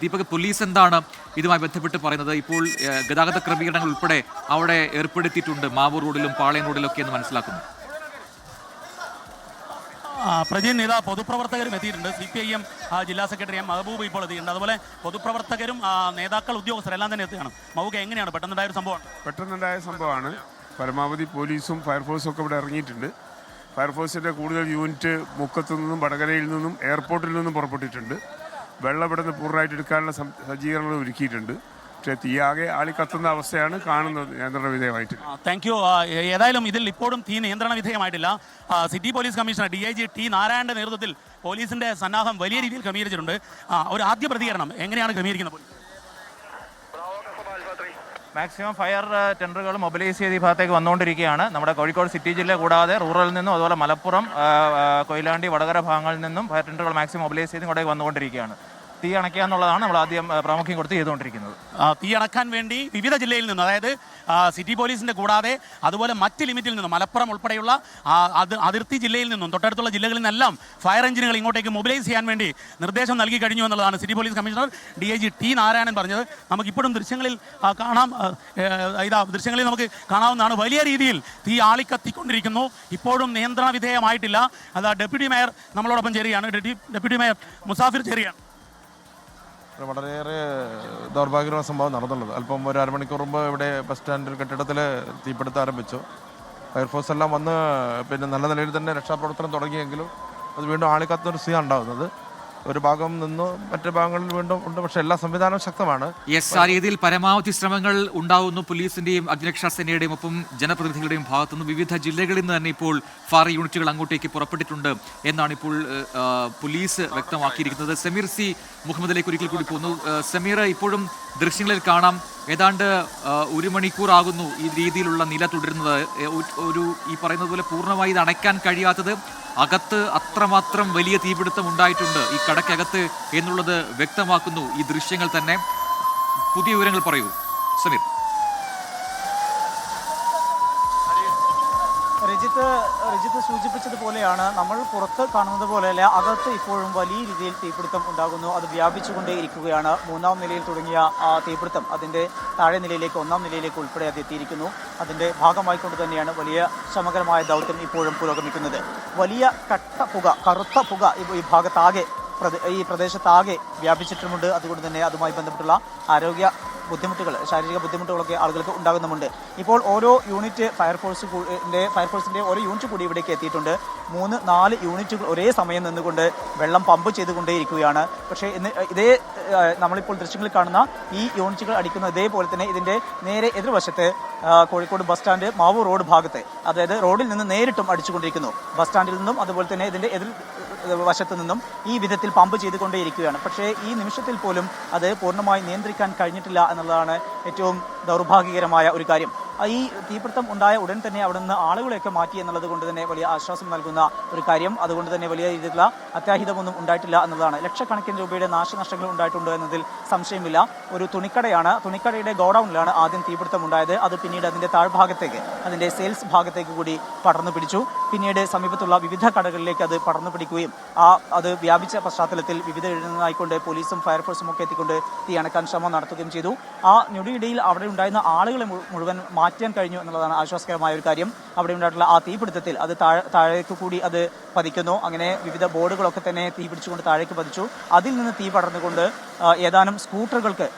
Deepak police എന്താണ് ഇതുമായി ബന്ധപ്പെട്ട് പറയുന്നത്? ഇപ്പോൾ ഗതാഗത ക്രമീകരണങ്ങൾ ഉൾപ്പെടെ അവിടെ ഏർപ്പെടുത്തിയിട്ടുണ്ട്. മാവൂർ റോഡിലും പാളയം റോഡിലും ഒക്കെ എന്ന് മനസ്സിലാക്കുന്നു. പ്രജീൻ പ്രജിൻ ഇതാ പൊതുപ്രവർത്തകരും എത്തിയിട്ടുണ്ട്. സി പി ഐ എം ജില്ലാ സെക്രട്ടറി എം മഹബൂബ് ഇപ്പോൾ എത്തിയിട്ടുണ്ട്. അതുപോലെ പൊതുപ്രവർത്തകരും നേതാക്കൾ ഉദ്യോഗസ്ഥരെല്ലാം തന്നെ എത്തുകയാണ്. മൗക എങ്ങനെയാണ്? പെട്ടെന്നുണ്ടായ ഒരു സംഭവമാണ്. പെട്ടെന്നുണ്ടായ സംഭവമാണ്. പരമാവധി പോലീസും ഫയർഫോഴ്സും ഒക്കെ ഇവിടെ ഇറങ്ങിയിട്ടുണ്ട്. ഫയർഫോഴ്സിന്റെ കൂടുതൽ യൂണിറ്റ് മുക്കത്തു നിന്നും വടകരയിൽ നിന്നും എയർപോർട്ടിൽ നിന്നും പുറപ്പെട്ടിട്ടുണ്ട്. വെള്ളം ഇവിടെ നിന്ന് പൂർണമായിട്ട് എടുക്കാനുള്ള സജ്ജീകരണങ്ങൾ ഒരുക്കിയിട്ടുണ്ട്. പക്ഷേ തിയാകെ ആളി കത്തുന്ന അവസ്ഥയാണ് കാണുന്നത് നിയന്ത്രണ വിധേയമായിട്ട്. താങ്ക് യു ഏതായാലും ഇതിൽ ഇപ്പോഴും തീ നിയന്ത്രണ വിധേയമായിട്ടില്ല. City police commissioner D I G T നാരായണന്റെ നേതൃത്വത്തിൽ പോലീസിന്റെ സന്നാഹം വലിയ രീതിയിൽ ക്രമീകരിച്ചിട്ടുണ്ട്. ഒരു ആദ്യ പ്രതികരണം എങ്ങനെയാണ് ക്രമീകരിക്കുന്നത് പോലീസ്? മാക്സിമം ഫയർ ടെൻഡറുകൾ മൊബിലൈസ് ചെയ്ത് ഈ ഭാഗത്തേക്ക് വന്നുകൊണ്ടിരിക്കുകയാണ്. നമ്മുടെ കോഴിക്കോട് സിറ്റി ജില്ല കൂടാതെ റൂറലിൽ നിന്നും അതുപോലെ മലപ്പുറം കൊയിലാണ്ടി വടകര ഭാഗങ്ങളിൽ നിന്നും ഫയർ ടെൻഡറുകൾ മാക്സിമം മൊബിലൈസ് ചെയ്ത് ഇങ്ങോട്ടേക്ക് വന്നുകൊണ്ടിരിക്കുകയാണ്. തീ അണയ്ക്കുക എന്നുള്ളതാണ് നമ്മൾ ആദ്യം പ്രാമുഖ്യം കൊടുത്ത് ചെയ്തുകൊണ്ടിരിക്കുന്നത്. തീ അണക്കാൻ വേണ്ടി വിവിധ ജില്ലയിൽ നിന്ന് അതായത് സിറ്റി പോലീസിന്റെ കൂടാതെ അതുപോലെ മറ്റ് ലിമിറ്റിൽ നിന്നും മലപ്പുറം ഉൾപ്പെടെയുള്ള അതിർത്തി ജില്ലയിൽ നിന്നും തൊട്ടടുത്തുള്ള ജില്ലകളിൽ നിന്നെല്ലാം ഫയർ എഞ്ചിനുകൾ ഇങ്ങോട്ടേക്ക് മൊബിലൈസ് ചെയ്യാൻ വേണ്ടി നിർദ്ദേശം നൽകി കഴിഞ്ഞു എന്നുള്ളതാണ് city police commissioner D I G T Narayanan പറഞ്ഞത്. നമുക്കിപ്പോഴും ദൃശ്യങ്ങളിൽ കാണാം ഇതാ ദൃശ്യങ്ങളിൽ നമുക്ക് കാണാവുന്നതാണ്. വലിയ രീതിയിൽ തീ ആളിക്കത്തിക്കൊണ്ടിരിക്കുന്നു. ഇപ്പോഴും നിയന്ത്രണ വിധേയമായിട്ടില്ല. അതാ ഡെപ്യൂട്ടി മേയർ നമ്മളോടൊപ്പം ചേരുകയാണ്. ഡെപ്യൂട്ടി- മേയർ മുസാഫിർ ചേരുകയാണ്. വളരെയേറെ ദൗർഭാഗ്യകരമായ സംഭവം നടന്നുള്ളത് അല്പം ഒരു അരമണിക്കൂർ മുമ്പ് ഇവിടെ ബസ് സ്റ്റാൻഡിൽ കെട്ടിടത്തിൽ തീപിടുത്തം ആരംഭിച്ചു. ഫയർഫോഴ്സ് എല്ലാം വന്ന് പിന്നെ നല്ല നിലയിൽ തന്നെ രക്ഷാപ്രവർത്തനം തുടങ്ങിയെങ്കിലും അത് വീണ്ടും ആളിക്കാത്തൊരു സ്ഥിതി ഉണ്ടാകുന്നത്. ഒരു ഭാഗം നിന്നു മറ്റു ഭാഗങ്ങളിൽ വീണ്ടും ഉണ്ട്. പക്ഷെ എല്ലാ സംവിധാനവും ശക്തമാണ്. യെസ് ആ രീതിയിൽ പരമാവധി ശ്രമങ്ങൾ ഉണ്ടാവുന്നു. പോലീസിന്റെയും അഗ്നിരക്ഷാ സേനയുടെയും ഒപ്പം ജനപ്രതിനിധികളുടെയും ഭാഗത്തുനിന്ന് വിവിധ ജില്ലകളിൽ നിന്ന് തന്നെ ഇപ്പോൾ ഫയർ യൂണിറ്റുകൾ അങ്ങോട്ടേക്ക് പുറപ്പെട്ടിട്ടുണ്ട് എന്നാണ് ഇപ്പോൾ പോലീസ് വ്യക്തമാക്കിയിരിക്കുന്നത്. സമീർ സി മുഹമ്മദിലേക്ക് ഒരിക്കൽ കൂടി പോകുന്നു. സമീർ ഇപ്പോഴും ദൃശ്യങ്ങളിൽ കാണാം. ഏതാണ്ട് ഒരു മണിക്കൂർ ആകുന്നു ഈ രീതിയിലുള്ള നില തുടരുന്നത്. ഒരു- ഈ പറയുന്നത് പോലെ പൂർണമായി ഇത് അണയ്ക്കാൻ കഴിയാത്തത് അകത്ത് അത്രമാത്രം വലിയ തീപിടുത്തം ഉണ്ടായിട്ടുണ്ട് ഈ കടക്കകത്ത് എന്നുള്ളത് വ്യക്തമാക്കുന്നു ഈ ദൃശ്യങ്ങൾ തന്നെ. പുതിയ വിവരങ്ങൾ പറയൂ. സമീർ. രജിത്ത് രജിത്ത് സൂചിപ്പിച്ചതുപോലെയാണ് നമ്മൾ പുറത്ത് കാണുന്നത് പോലെയല്ല അകത്ത് ഇപ്പോഴും വലിയ രീതിയിൽ തീപിടുത്തം ഉണ്ടാകുന്നു. അത് വ്യാപിച്ചുകൊണ്ടേ ഇരിക്കുകയാണ് മൂന്നാം നിലയിൽ തുടങ്ങിയ ആ തീപിടുത്തം അതിന്റെ താഴെ നിലയിലേക്ക് ഒന്നാം നിലയിലേക്ക് ഉൾപ്പെടെ അത് എത്തിയിരിക്കുന്നു. അതിന്റെ ഭാഗമായിക്കൊണ്ട് തന്നെയാണ് വലിയ ശ്രമകരമായ ദൗത്യം ഇപ്പോഴും പുരോഗമിക്കുന്നത്. വലിയ കട്ട പുക കറുത്ത പുക ഈ- ഭാഗത്താകെ ഈ പ്രദേശത്താകെ വ്യാപിച്ചിട്ടുമുണ്ട്. അതുകൊണ്ട് തന്നെ അതുമായി ബന്ധപ്പെട്ടുള്ള ആരോഗ്യ ബുദ്ധിമുട്ടുകൾ ശാരീരിക ബുദ്ധിമുട്ടുകളൊക്കെ ആളുകൾക്ക് ഉണ്ടാകുന്നുമുണ്ട്. ഇപ്പോൾ ഓരോ യൂണിറ്റ് ഫയർഫോഴ്സ് ഫയർഫോഴ്സിന്റെ ഓരോ യൂണിറ്റ് കൂടി ഇവിടേക്ക് എത്തിയിട്ടുണ്ട്. മൂന്ന് നാല് യൂണിറ്റുകൾ ഒരേ സമയം നിന്നുകൊണ്ട് വെള്ളം പമ്പ് ചെയ്തുകൊണ്ടേയിരിക്കുകയാണ്. പക്ഷേ ഇന്ന് ഇതേ നമ്മളിപ്പോൾ ദൃശ്യങ്ങളിൽ കാണുന്ന ഈ യൂണിറ്റുകൾ അടിക്കുന്ന ഇതേപോലെ തന്നെ ഇതിന്റെ നേരെ എതിർവശത്ത് Kozhikode bus stand Mavoor road ഭാഗത്ത് അതായത് റോഡിൽ നിന്ന് നേരിട്ടും അടിച്ചുകൊണ്ടിരിക്കുന്നു. ബസ് സ്റ്റാൻഡിൽ നിന്നും അതുപോലെ തന്നെ ഇതിന്റെ എതിർ വശത്ത് നിന്നും ഈ വിധത്തിൽ പമ്പ് ചെയ്തുകൊണ്ടേയിരിക്കുകയാണ്. പക്ഷേ ഈ നിമിഷത്തിൽ പോലും അത് പൂർണമായി നിയന്ത്രിക്കാൻ കഴിഞ്ഞിട്ടില്ല എന്നുള്ളതാണ് ഏറ്റവും ദൗർഭാഗ്യകരമായ ഒരു കാര്യം. ഈ തീപിടുത്തം ഉണ്ടായ ഉടൻ തന്നെ അവിടെ നിന്ന് ആളുകളെയൊക്കെ മാറ്റി എന്നുള്ളത് കൊണ്ട് തന്നെ വലിയ ആശ്വാസം നൽകുന്ന ഒരു കാര്യം. അതുകൊണ്ട് തന്നെ വലിയ രീതിയിലുള്ള അത്യാഹിതമൊന്നും ഉണ്ടായിട്ടില്ല എന്നുള്ളതാണ് ലക്ഷക്കണക്കിന് രൂപയുടെ നാശനഷ്ടങ്ങൾ ഉണ്ടായിട്ടുണ്ട് എന്നതിൽ സംശയമില്ല. ഒരു തുണിക്കടയാണ് തുണിക്കടയുടെ ഗോഡൌണിലാണ് ആദ്യം തീപിടുത്തം ഉണ്ടായത്. അത് പിന്നീട് അതിന്റെ താഴ്ഭാഗത്തേക്ക് അതിന്റെ സെയിൽസ് ഭാഗത്തേക്ക് കൂടി പടർന്നു പിടിച്ചു. പിന്നീട് സമീപത്തുള്ള വിവിധ കടകളിലേക്ക് അത് പടർന്നു പിടിക്കുകയും ആ അത് വ്യാപിച്ച പശ്ചാത്തലത്തിൽ വിവിധ ഇടങ്ങളിലായിക്കൊണ്ട് പോലീസും ഫയർഫോഴ്സും ഒക്കെ എത്തിക്കൊണ്ട് തീ അണക്കാൻ ശ്രമം നടത്തുകയും ചെയ്തു. ആ ഞൊടിയിടയിൽ അവിടെ ഉണ്ടായിരുന്ന ആളുകളെ മുഴുവൻ മാറ്റാൻ കഴിഞ്ഞു എന്നുള്ളതാണ് ആശ്വാസകരമായ ഒരു കാര്യം. അവിടെ ഉണ്ടായിട്ടുള്ള ആ തീപിടുത്തത്തിൽ അത് താഴെ താഴേക്ക് കൂടി അത് പതിക്കുന്നു. അങ്ങനെ വിവിധ ബോർഡുകളൊക്കെ തന്നെ തീ പിടിച്ചുകൊണ്ട് താഴേക്ക് പതിച്ചു. അതിൽ നിന്ന് തീ പടർന്നുകൊണ്ട് ഏതാനും സ്കൂട്ടറുകൾക്ക്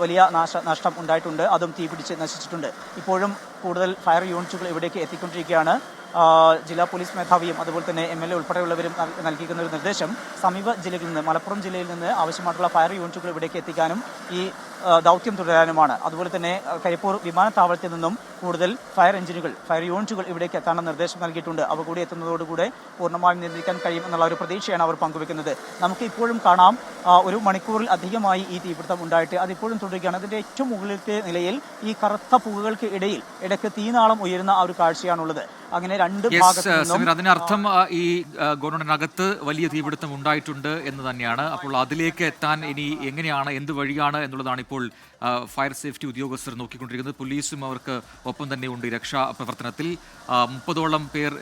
വലിയ നാശ നഷ്ടം ഉണ്ടായിട്ടുണ്ട്. അതും തീ പിടിച്ച് നശിച്ചിട്ടുണ്ട്. ഇപ്പോഴും കൂടുതൽ ഫയർ യൂണിറ്റുകൾ ഇവിടേക്ക് എത്തിക്കൊണ്ടിരിക്കുകയാണ്. ജില്ലാ പോലീസ് മേധാവിയും അതുപോലെ തന്നെ എം എൽ എ ഉൾപ്പെടെയുള്ളവരും നൽ- നൽകിയിരിക്കുന്ന ഒരു നിർദ്ദേശം. സമീപ ജില്ലകളിൽ നിന്ന് മലപ്പുറം ജില്ലയിൽ നിന്ന് ആവശ്യമായിട്ടുള്ള ഫയർ യൂണിറ്റുകൾ ഇവിടേക്ക് എത്തിക്കാനും ഈ ദൗത്യം തുടരാനുമാണ്. അതുപോലെ തന്നെ കരിപ്പൂർ വിമാനത്താവളത്തിൽ നിന്നും കൂടുതൽ ഫയർ എഞ്ചിനുകൾ ഫയർ യൂണിറ്റുകൾ ഇവിടേക്ക് എത്താനുള്ള നിർദ്ദേശം നൽകിയിട്ടുണ്ട്. അവ കൂടി എത്തുന്നതോടുകൂടെ പൂർണമായും നിയന്ത്രിക്കാൻ കഴിയും എന്നുള്ള ഒരു പ്രതീക്ഷയാണ് അവർ പങ്കുവെക്കുന്നത്. നമുക്ക് ഇപ്പോഴും കാണാം ഒരു മണിക്കൂറിൽ അധികമായി ഈ തീപിടുത്തം ഉണ്ടായിട്ട് അതിപ്പോഴും തുടരുകയാണ്. അതിന്റെ ഏറ്റവും മുകളിലത്തെ നിലയിൽ ഈ കറുത്ത പുകകൾക്ക് ഇടയിൽ ഇടയ്ക്ക് തീനാളം ഉയരുന്ന ആ ഒരു കാഴ്ചയാണുള്ളത്. അങ്ങനെ രണ്ട് ഭാഗത്തു അതിനർത്ഥം ഈ ഗവൺമെന്റിനകത്ത് വലിയ തീപിടുത്തം ഉണ്ടായിട്ടുണ്ട് എന്ന് തന്നെയാണ്. അപ്പോൾ അതിലേക്ക് എത്താൻ ഇനി എങ്ങനെയാണ് എന്ത് വഴിയാണ് എന്നുള്ളതാണ് ഇപ്പോൾ ഫയർ സേഫ്റ്റി ഉദ്യോഗസ്ഥർ നോക്കിക്കൊണ്ടിരിക്കുന്നത്. പോലീസും അവർക്ക് ഒപ്പം തന്നെ ഉണ്ട് ഈ രക്ഷാ പ്രവർത്തനത്തിൽ മുപ്പതോളം പേർ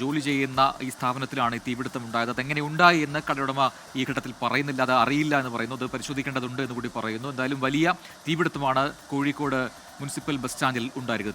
ജോലി ചെയ്യുന്ന ഈ സ്ഥാപനത്തിലാണ് ഈ തീപിടുത്തം ഉണ്ടായത്. അതെങ്ങനെ ഉണ്ടായി എന്ന് കടയുടമ ഈ ഘട്ടത്തിൽ പറയുന്നില്ല. അത് അറിയില്ല എന്ന് പറയുന്നു. അത് പരിശോധിക്കേണ്ടതുണ്ട് എന്ന് കൂടി പറയുന്നു. എന്തായാലും വലിയ തീപിടുത്തമാണ് കോഴിക്കോട് മുനിസിപ്പൽ ബസ് സ്റ്റാൻഡിൽ ഉണ്ടായിരിക്കുന്നത്